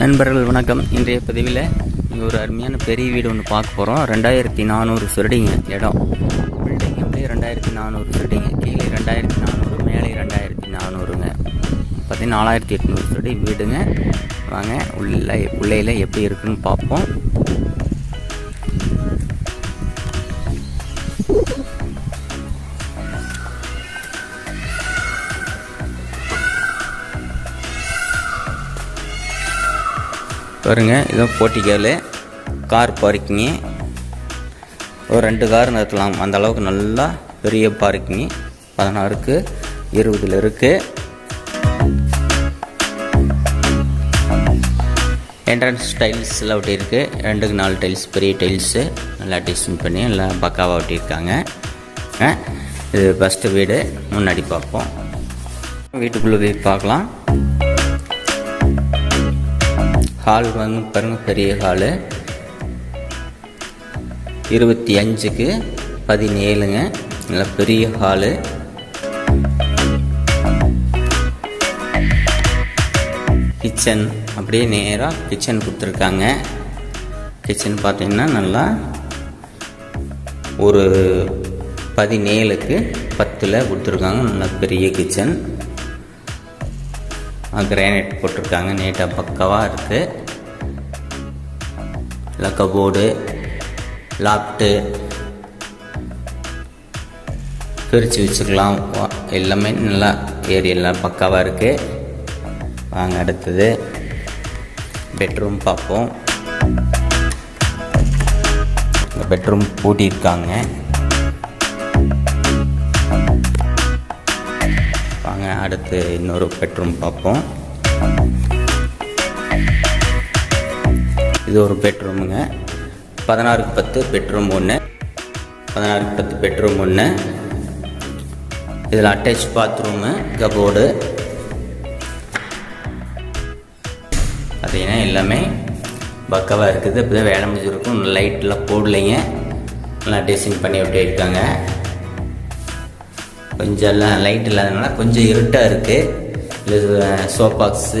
நண்பர்கள் வணக்கம். இன்றைய பதிவில் இங்கே ஒரு அருமையான பெரிய வீடு ஒன்று பார்க்க போகிறோம் ரெண்டாயிரத்தி நானூறு சுரடிங்க இடம். பில்டிங் அப்படியே ரெண்டாயிரத்தி நானூறு சுரடிங்க கீழே ரெண்டாயிரத்தி நானூறு மேலே ரெண்டாயிரத்தி நானூறுங்க. பார்த்தீங்கன்னா நாலாயிரத்தி எட்நூறு சுரடி வீடுங்க. வாங்க உள்ள உள்ளையில் எப்படி இருக்குன்னு பார்ப்போம். பாருங்க இதுவும் போட்டிக்கால். கார் பார்க்கிங்கு ஒரு ரெண்டு கார் நிறுத்தலாம். அந்த அளவுக்கு நல்லா பெரிய பார்க்கிங்கு பதினாறுக்கு இருபதில் இருக்குது என்ட்ரன்ஸ் டைல்ஸ்லாம் ஒட்டியிருக்கு. ரெண்டுக்கு நாலு டைல்ஸ் பெரிய டைல்ஸு நல்லா டிசைன் பண்ணி எல்லாம் பக்காவாக ஒட்டியிருக்காங்க. இது ஃபஸ்ட்டு வீடு. முன்னாடி பார்ப்போம். வீட்டுக்குள்ளே போய் பார்க்கலாம். ஹால் வாங்க பாருங்கள் பெரிய ஹாலு இருபத்தி அஞ்சுக்கு பதினேழுங்க. நல்ல பெரிய ஹாலு கிச்சன் அப்படியே நேராக கிச்சன் கொடுத்துருக்காங்க. கிச்சன் பார்த்தீங்கன்னா நல்லா ஒரு பதினேழுக்கு பத்தில் கொடுத்துருக்காங்க. நல்லா பெரிய கிச்சன். கிரானைட் போட்டிருக்காங்க. நீட்டாக பக்காவாக இருக்குது இல்லை கபோர்டு லாப்ட்டு பிரித்து வச்சுக்கலாம். எல்லாமே நல்லா ஏரியெல்லாம் பக்காவாக இருக்குது வாங்க அடுத்தது பெட்ரூம் பார்ப்போம். பெட்ரூம் பூட்டியிருக்காங்க. வாங்க அடுத்து இன்னொரு பெட்ரூம் பார்ப்போம். இது ஒரு பெட்ரூமுங்க. பதினாறுக்கு பத்து பெட்ரூம் ஒன்று பதினாறுக்கு பத்து பெட்ரூம் ஒன்று இதில் அட்டாச் பாத்ரூமு கபோர்டு பார்த்தீங்கன்னா எல்லாமே பக்கவாக இருக்குது. இப்போ தான் வேலை முடிஞ்சிருக்கும். லைட்லாம் போடலைங்க. நல்லா டிசைன் பண்ணி விட்டு இருக்காங்க. கொஞ்சம் எல்லாம் லைட் இல்லாதனால கொஞ்சம் இருட்டாக இருக்குது இது சோபாக்ஸு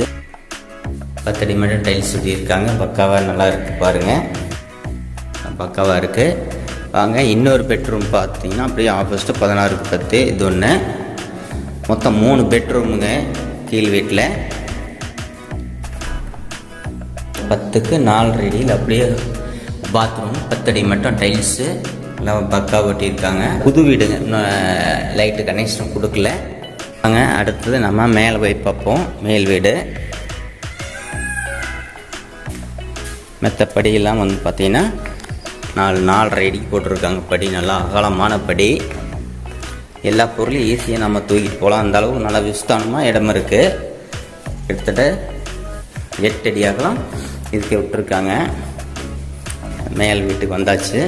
பத்தடி மட்டும் டைல்ஸ் ஒட்டியிருக்காங்க பக்காவாக நல்லா இருக்கு பாருங்கள் பக்காவாக இருக்குது வாங்க இன்னொரு பெட்ரூம் பார்த்தீங்கன்னா அப்படியே ஆப்போசிட்டு பதினாறுக்கு பத்து. இது ஒன்று மொத்தம் மூணு பெட்ரூமுங்க கீழ் வீட்டில் பத்துக்கு நாலு அடியில் அப்படியே பாத்ரூம் பத்தடி மட்டும் டைல்ஸு எல்லாம் பக்கா ஒட்டியிருக்காங்க புது வீடுங்க. இன்னும் லைட்டு கனெக்ஷன் கொடுக்கல. வாங்க அடுத்தது நம்ம மேலே போய் பார்ப்போம். மேல் வீடு. மெத்த படியெல்லாம் வந்து பார்த்தீங்கன்னா நாலு நாலரை அடிக்கு போட்டிருக்காங்க படி. நல்லா அகலமான படி. எல்லா பொருளையும் ஈஸியாக நம்ம தூக்கிட்டு போகலாம். அந்த அளவுக்கு நல்லா விஸ்தானமாக இடம் இருக்குது கிட்டத்தட்ட எட்டு அடி அகலம் இதுக்கு விட்டுருக்காங்க. மேல் வீட்டுக்கு வந்தாச்சு.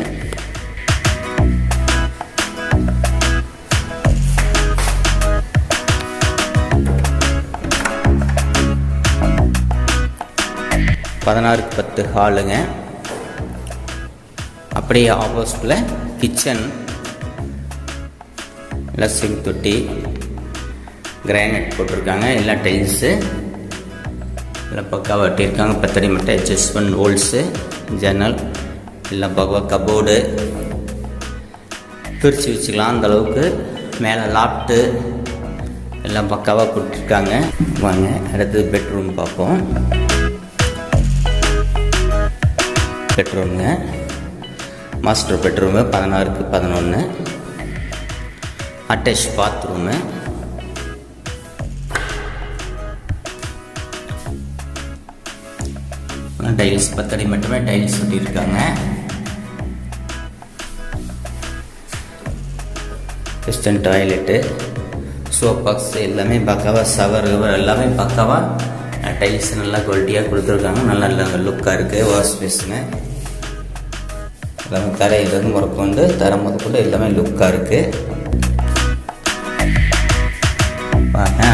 பதினாறுக்கு பத்து ஹாலுங்க. அப்படியே ஆப்போசிட்டில் கிச்சன் லஸ்ஸிங் தொட்டி கிரானைட் போட்டிருக்காங்க எல்லாம் டைல்ஸு. எல்லாம் பக்காவாக ஒட்டியிருக்காங்க பத்தடி மட்டும் அட்ஜஸ்ட்மெண்ட் ஹோல்ஸு ஜன்னல் எல்லாம் பக்காவாக கபோர்டு பிரித்து வச்சுக்கலாம் அந்த அளவுக்கு. மேலே லாப்ட்டு எல்லாம் பக்காவாக கொடுத்துருக்காங்க வாங்க அடுத்தது பெட்ரூம் பார்ப்போம். பெட்ரூமுங்க மாஸ்டர் பெட்ரூமு பதினாறுக்கு பதினொன்று அட்டாச் பாத்ரூமு டைல்ஸ் பத்தடி மட்டுமே டைல்ஸ் ஒட்டியிருக்காங்க வெஸ்டர்ன் டாய்லெட்டு சோப் பாக்ஸ் எல்லாமே பக்காவாக சவர் எல்லாமே பக்காவாக டைல்ஸ் நல்லா குவாலிட்டியாக கொடுத்துருக்காங்க. நல்லா லுக்காக இருக்குது வாஷ் பேஸுங்க எல்லாமே தரையிலிருந்து முறக்கொண்டு தரம் முதற்கொண்டு எல்லாமே லுக்காக இருக்குது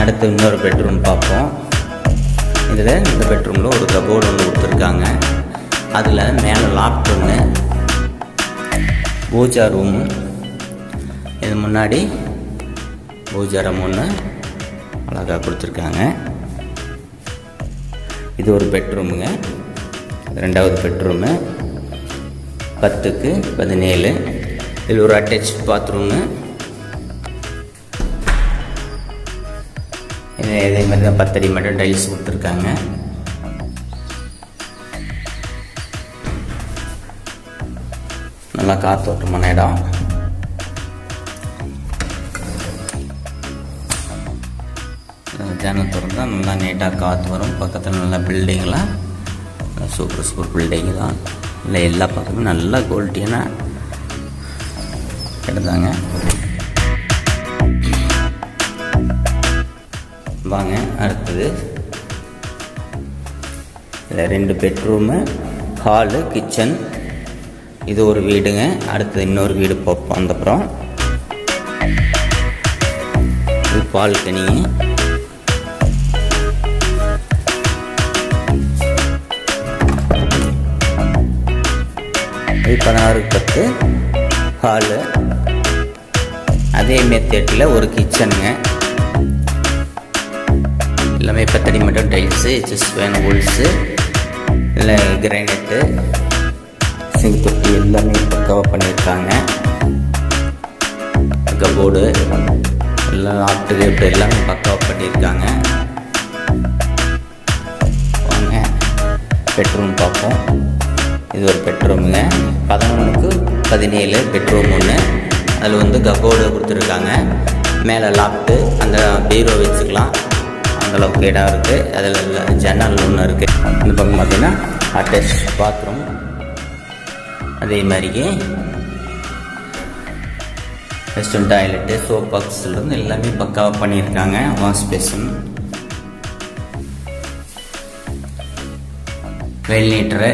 அடுத்து இன்னொரு பெட்ரூம் பார்ப்போம். இதில் இந்த பெட்ரூமில் ஒரு கபோர்டு ஒன்று கொடுத்துருக்காங்க. அதில் மேலே லாக் ரூமு பூஜா ரூமு இது முன்னாடி பூஜா ரூம் ஒன்று அழகாக கொடுத்துருக்காங்க. இது ஒரு பெட்ரூமுங்க. ரெண்டாவது பெட்ரூமு. பத்துக்கு பதினேழு. இதில் ஒரு அட்டாச் பாத்ரூமு. இதே மாதிரி தான் பத்தடி மட்டும் டைல்ஸ் கொடுத்துருக்காங்க. நல்லா காத்தோட்டமான இடம். ஜன்னல் திறந்தால் நல்லா நீட்டாக காற்று வரும். பக்கத்தில் நல்லா பில்டிங்லாம் சூப்பர் சூப்பர் பில்டிங் தான். இல்லை எல்லா பக்கமும் நல்லா குவாலிட்டியான எடுத்தாங்க வாங்க அடுத்தது. இதில் ரெண்டு பெட்ரூமு ஹாலு கிச்சன் இது ஒரு வீடுங்க. அடுத்தது இன்னொரு வீடு வந்தப்புறம் அந்தப்புறம் இது பால்கனிங்க பதினாறு பத்து ஹாலு அதே மெத்தேட்டில் ஒரு கிச்சனுங்க எல்லாமே பத்தடி மட்டும் டைல்ஸு ஹெச்எஸ் வேன் ஹோல்ஸு இல்லை கிரைனட்டு சிங்க் தொட்டி எல்லாமே பக்காவாக பண்ணியிருக்காங்க கபோர்டு எல்லாம் ஆட்டு இப்போ எல்லாமே பக்காவாக பண்ணியிருக்காங்க வாங்க பெட்ரூம் பார்ப்போம். இது ஒரு பெட்ரூமுங்க. பதினொன்றுக்கு பதினேழு பெட்ரூம் ஒன்று அதில் வந்து கபோர்டு கொடுத்துருக்காங்க. மேலே லாப்ட்டு அந்த பீரோ வச்சுக்கலாம். அந்தளவுக்கு இடம் இருக்குது அதில் ஜன்னல் ஒன்று இருக்குது இந்த பக்கம் பார்த்திங்கன்னா அட்டாச் பாத்ரூம் அதே மாதிரிக்கு வெஸ்டர்ன் டாய்லெட்டு சோப் பாக்ஸ்லேருந்து எல்லாமே பக்காவாக பண்ணியிருக்காங்க. வாஷ் பேஷன் வெல் நீட்டரு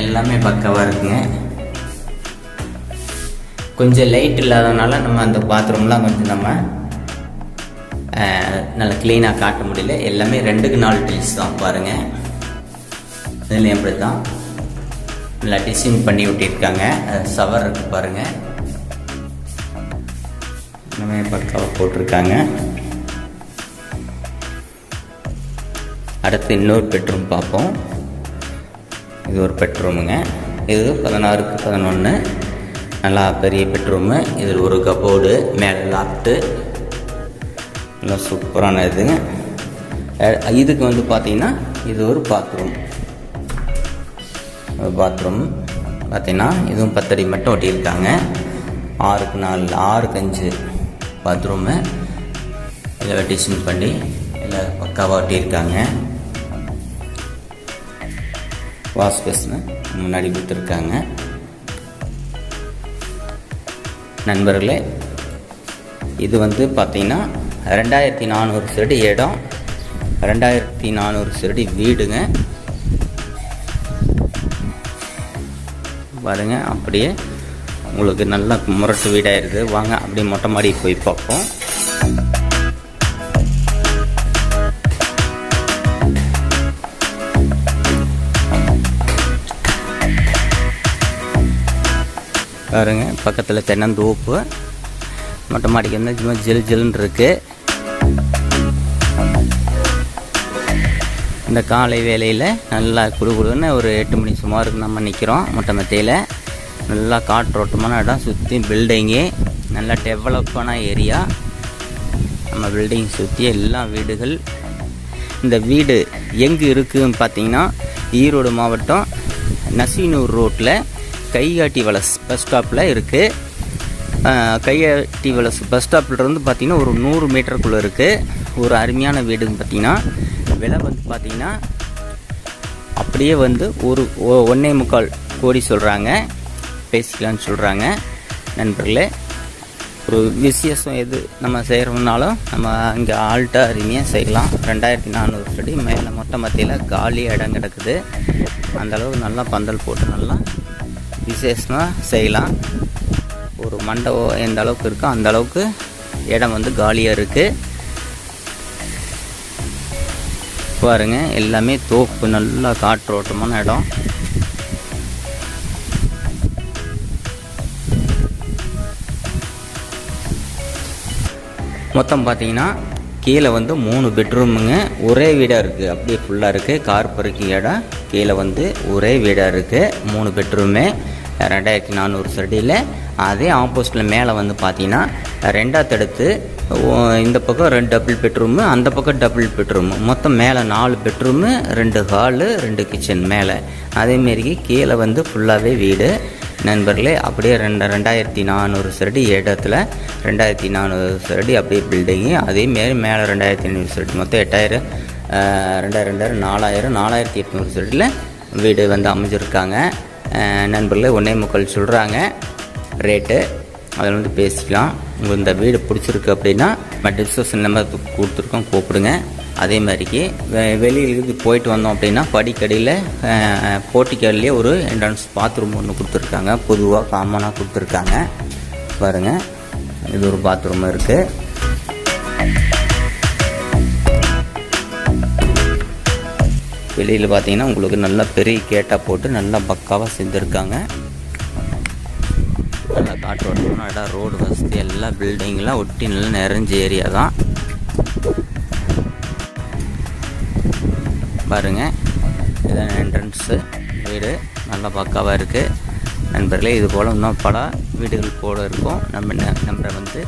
எல்லாமே பக்காவாக இருக்குங்க. கொஞ்சம் லைட் இல்லாதனால நம்ம அந்த பாத்ரூம்லாம் கொஞ்சம் நம்ம நல்லா க்ளீனாக காட்ட முடியல. எல்லாமே ரெண்டுக்கு நாலு டில்ஸ் தான் பாருங்கள் இதுலேயும் அப்படி தான் நல்லா டிசைன் பண்ணி விட்டிருக்காங்க. சவர் இருக்குது பாருங்கள் எல்லாமே பக்காவாக போட்டிருக்காங்க. அடுத்து இன்னொரு பெட்ரூம் பார்ப்போம். இது ஒரு பெட்ரூமுங்க இது பதினாறுக்கு பதினொன்று நல்லா பெரிய பெட்ரூமு இதில் ஒரு கபோர்டு மேலே லாப்ட்டு நல்லா சூப்பரான இதுங்க. இதுக்கு வந்து பார்த்தீங்கன்னா இது ஒரு பாத்ரூம் பாத்ரூம் பார்த்தீங்கன்னா இதுவும் பத்தடி மட்டும் ஒட்டியிருக்காங்க. ஆறுக்கு நாலு ஆறுக்கு அஞ்சு பாத்ரூமு இதில் டிசைன் பண்ணி எல்லாம் பக்காவாக ஒட்டியிருக்காங்க. வாஷ் பேஸ்னு முன்னாடி கொடுத்துருக்காங்க. நண்பர்களே இது வந்து பார்த்திங்கன்னா ரெண்டாயிரத்தி நானூறு செடி இடம் ரெண்டாயிரத்தி நானூறு செடி வீடுங்க. பாருங்க அப்படியே உங்களுக்கு நல்லா முரட்டு வீடாயிருது வாங்க அப்படியே மொட்டை மாடி போய் பார்ப்போம். பாருங்க பக்கத்தில் தென்னந்தோப்பு. மொட்டை மாடிக்கு வந்து சும்மா ஜில் ஜில்னு இருக்கு. இந்த காலை வேலையில் நல்லா குடுகுடுன்னு ஒரு எட்டு மணி சுமாருக்கு நம்ம நிற்கிறோம் மொட்டை மத்தியில். நல்லா காற்றோட்டமான இடம் சுற்றி பில்டிங்கு நல்லா டெவலப்பான ஏரியா நம்ம பில்டிங் சுற்றி எல்லா வீடுகள். இந்த வீடு எங்கே இருக்குதுன்னு பார்த்தீங்கன்னா ஈரோடு மாவட்டம் நசீனூர் ரோட்டில் கைகாட்டி வலஸ் பஸ் ஸ்டாப்பில் இருக்குது கைகாட்டி வலஸ் பஸ் ஸ்டாப்லேருந்து பார்த்திங்கன்னா ஒரு நூறு மீட்டருக்குள்ளே இருக்குது ஒரு அருமையான வீடுன்னு பார்த்திங்கன்னா விலை வந்து பார்த்திங்கன்னா அப்படியே வந்து ஒரு ஒ- முக்கால் கோடி சொல்கிறாங்க பேசிக்கலாம்னு சொல்கிறாங்க நண்பர்களே ஒரு விசேஷம் எது நம்ம செய்கிறோம்னாலும் நம்ம இங்கே ஆல்ட்டாக அருமையாக செய்யலாம். ரெண்டாயிரத்தி நானூறு செடி மேலே மொட்டை மத்தியில் காலி இடம் கிடக்குது. அந்தளவு நல்லா பந்தல் போட்டு நல்லா விசேஷமாக செய்யலாம். ஒரு மண்டபம் எந்த அளவுக்கு இருக்கோ அந்த அளவுக்கு இடம் வந்து காலியாக இருக்குது பாருங்க எல்லாமே தோப்பு நல்லா காற்றோட்டமான இடம். மொத்தம் பார்த்தீங்கன்னா கீழே வந்து மூணு பெட்ரூமுங்க. ஒரே வீடாக இருக்குது அப்படியே ஃபுல்லாக இருக்குது கார் பருக்கி இடம் கீழே வந்து ஒரே வீடாக இருக்குது மூணு பெட்ரூமே. ரெண்டாயிரத்தி நானூறு சடியில் அதே ஆப்போசிட்டில் மேலே வந்து பார்த்தீங்கன்னா ரெண்டாவது அடுத்து இந்த பக்கம் ரெண்டு டபுள் பெட்ரூமு அந்த பக்கம் டபுள் பெட்ரூமு மொத்தம் மேலே நாலு பெட்ரூமு ரெண்டு ஹாலு ரெண்டு கிச்சன் மேலே. அதேமாரி கீழே வந்து ஃபுல்லாகவே வீடு. நண்பர்களே அப்படியே ரெண்டு ரெண்டாயிரத்தி நானூறு செடி இடத்துல ரெண்டாயிரத்தி நானூறு சரடி அப்படியே பில்டிங்கு அதேமாரி மேலே ரெண்டாயிரத்தி ஐநூறு செடி மொத்தம் எட்டாயிரம் ரெண்டாயிரம் ரெண்டாயிரம் நாலாயிரம் நாலாயிரத்தி எட்நூறு சடியில் வீடு வந்து அமைஞ்சிருக்காங்க. நண்பர்களே ஒன்றே முக்கால் சொல்கிறாங்க ரேட்டு அதில் வந்து பேசிக்கலாம். உங்களுக்கு இந்த வீடு பிடிச்சிருக்கு அப்படின்னா நம்ம டிஸ்கஷன் நம்பர் கொடுத்துருக்கோம் கூப்பிடுங்க. அதே மாதிரிக்கு வெ- வெளியிலிருந்து போயிட்டு வந்தோம் அப்படின்னா படிக்கடியில் போட்டிக்கடையிலே ஒரு என்ட்ரன்ஸ் பாத்ரூம் ஒன்று கொடுத்துருக்காங்க. பொதுவாக காமனாக கொடுத்துருக்காங்க. பாருங்கள் இது ஒரு பாத்ரூம் இருக்குது வெளியில் பார்த்தீங்கன்னா உங்களுக்கு நல்லா பெரிய கேட்டாக போட்டு நல்லா பக்காவாக செஞ்சுருக்காங்க. நல்லா காற்றோட்டம் இடம் ரோடு வசதி எல்லா பில்டிங்லாம் ஒட்டி நல்லா நிறைஞ்ச ஏரியா தான். பாருங்க இதான் என்ட்ரன்ஸு வீடு நல்லா பக்காவாக இருக்குது நண்பர்களே இது போல் இன்னும் பல வீடுகள் போல இருக்கும். நம்ம நம்பரை வந்து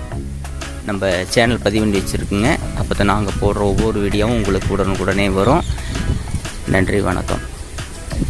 நம்ம சேனல் பதிவு பண்ணி வச்சுருக்குங்க. அப்போ தான் நாங்கள் போடுற ஒவ்வொரு வீடியோவும் உங்களுக்கு உடனுக்குடனே வரும். நன்றி வணக்கம்.